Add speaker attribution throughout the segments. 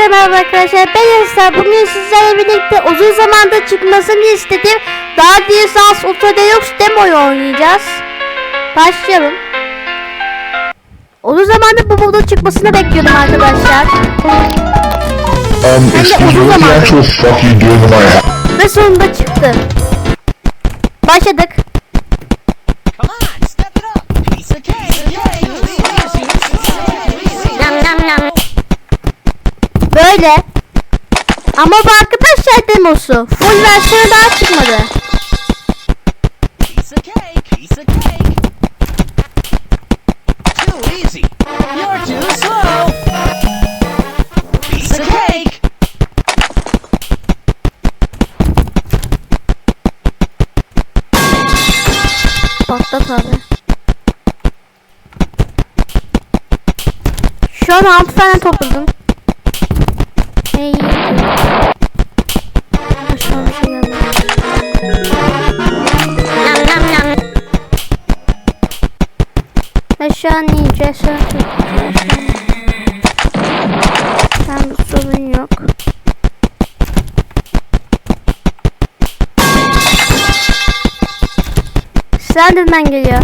Speaker 1: Herkese merhaba arkadaşlar. Ben Esra. Bugün sizlerle birlikte uzun zamandır çıkmasını istedim. Daha Sans Ultra Deluxe demoyu oynayacağız. Başlayalım. Uzun zamandır bu moda çıkmasını bekliyordum arkadaşlar.
Speaker 2: Um,
Speaker 1: Ben de uzun zamandır. Ve sonunda çıktı. Başladık. Böyle. Ama bu arkadaşlar demosu. Full versiyonu daha çıkmadı.
Speaker 3: Piece of cake. Piece of cake. Too easy. You're too slow. Piece of cake.
Speaker 1: Patlat abi. Şu an 6 tane topladım. Şu an iyice sorun yok. Slenderman geliyor.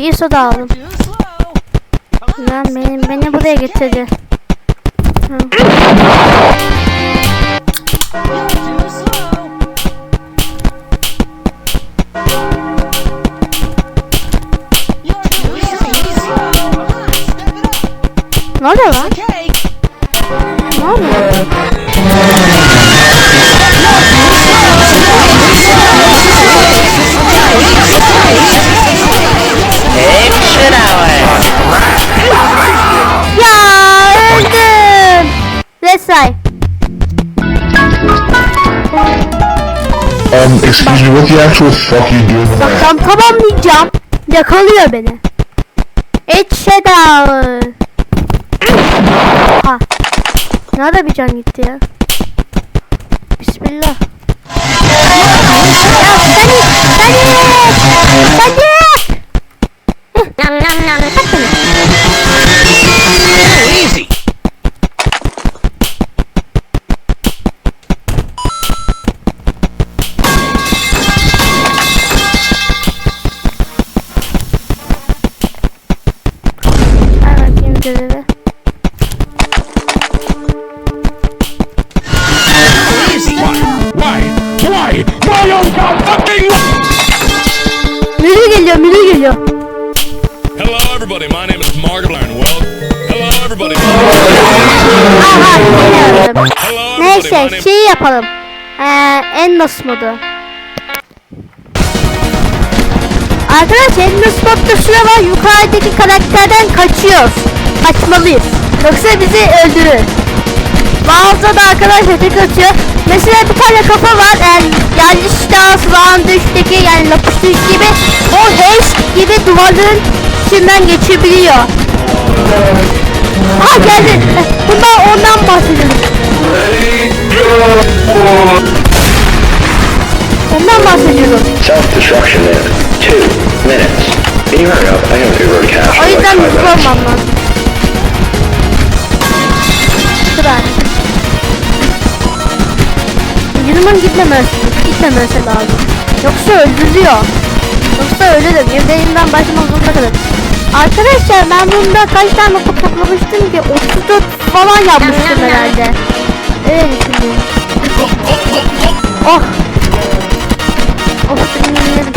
Speaker 1: Bir soda aldım. Lan benim, beni buraya getirdi.
Speaker 3: Up.
Speaker 1: Ne oluyor lan? Ne oluyor?
Speaker 2: Um, excuse me, what the actual fuck you doing in my house?
Speaker 1: Tam tamamlayacağım. Yakalıyor beni. It shadow. Ha. Nerede bir can gitti ya? Bismillah. Ya seni, seni, seni.
Speaker 4: Fucking
Speaker 1: Müdür geliyor, müdür geliyor.
Speaker 4: Hello everybody, my name is Mark Blarn. Well, hello everybody.
Speaker 1: Aha,
Speaker 4: my
Speaker 1: Neyse şeyi yapalım. Ee, Endless modu. Arkadaşlar Endless modda şuna var yukarıdaki karakterden kaçıyoruz. Kaçmalıyız. Yoksa bizi öldürür. Bazıda da arkadaşlar tek atıyor. Mesela bir tane kafa var. Yani yanlış dans Round 3'teki yani lapıştı gibi o hash gibi duvarların içinden geçebiliyor. Ha geldi. Bundan ondan bahsedelim. Ondan bahsediyorum.
Speaker 5: Self-destruction in two minutes. Can you hurry up? I have Uber cash
Speaker 1: O
Speaker 5: for like
Speaker 1: yüzden hızlı olmam lazım. Sıra. Yılımın gitmemesi, gitmemesi lazım. Yoksa öldürüyor. Yoksa ölürüm. Yüzeyimden başıma zorunda kalır. Arkadaşlar ben bunda kaç tane kutu toplamıştım ki 34 falan yapmıştım herhalde. Öyle düşünüyorum. Oh. Oh dinledim.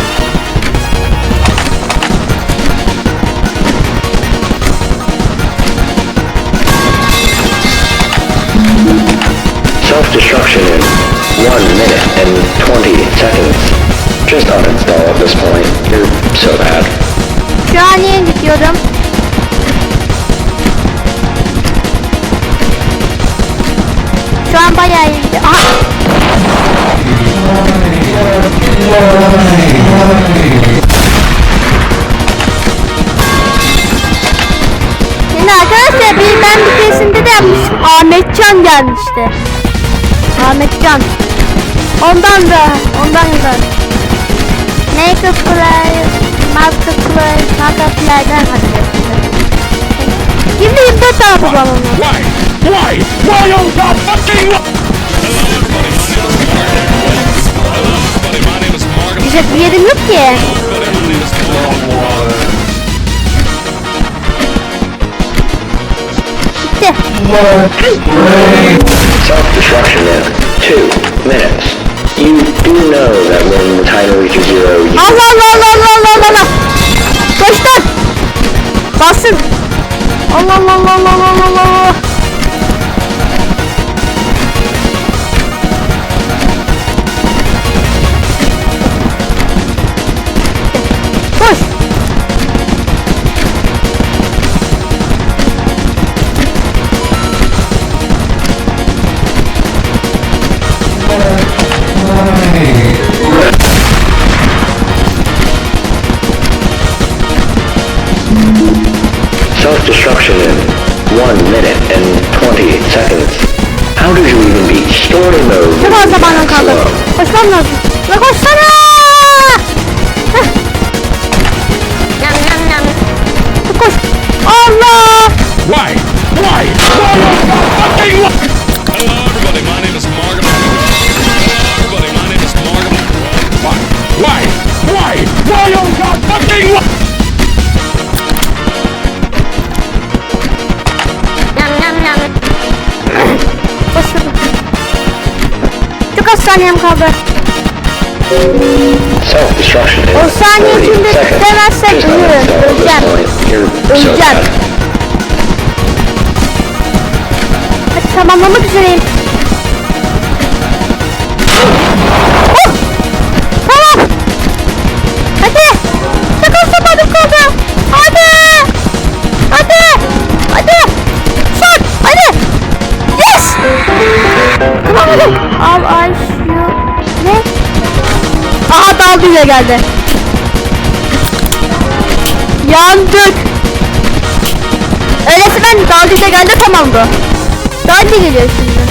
Speaker 5: Self-destruction in one minute and 20 seconds. Just uninstall at this point. You're so bad.
Speaker 1: Şu an yeni gidiyorum. Şu an bayağı iyi gidiyor. Aha! Arkadaşlar bir ben bir keresinde de Ahmetcan gelmişti. Ahmetcan. Ondan da, ondan da. Marketplace, Marketplace, Marketplace'den hadi. Şimdi 24 tane yapacağım onu.
Speaker 4: Why? Why? Why oh god fucking why? Everybody, my name is Mark.
Speaker 1: Diyecek bir yerim yok ki. Bitti.
Speaker 5: Self-destruction in two minutes. You do know that when the timer reaches zero, you
Speaker 1: Allah Allah Allah Allah Allah Allah. Koştum. Basın. Allah Allah Allah Allah Allah Allah
Speaker 5: self-destruction in one minute and 20 seconds. How did you even beat story mode?
Speaker 1: Çok az zamanım kaldı. Koşmam lazım. La koşsana! Yam yam yam. Koş. Allah!
Speaker 4: Why?
Speaker 1: Az saniyem kaldı. O saniye
Speaker 5: 30
Speaker 1: içinde demezsek ölürüm, öleceğim. Öleceğim. tamamlamak üzereyim. Yine geldi. Yandık. Öylesi ben dalgıca geldi tamamdı. Dalga geliyor şimdi.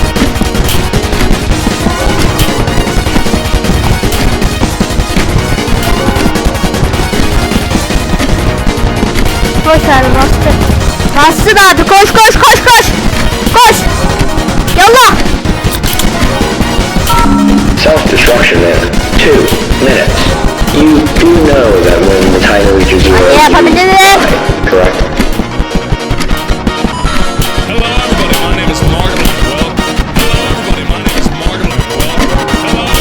Speaker 1: Koş abi bastı. Bastı abi koş koş koş koş. Koş. Yallah.
Speaker 5: Self-destruction in two minutes. You do know that when the timer reaches zero,
Speaker 1: yeah,
Speaker 5: you
Speaker 1: yapabilirim.
Speaker 5: die, correct?
Speaker 4: Hello everybody, my name is Mark. Well, hello everybody, my name is Mark. Well,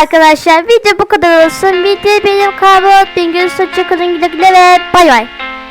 Speaker 1: arkadaşlar video bu kadar olsun. Video benim kahve atmayın. Görüşürüz. Hoşçakalın. Güle güle ve bay bay.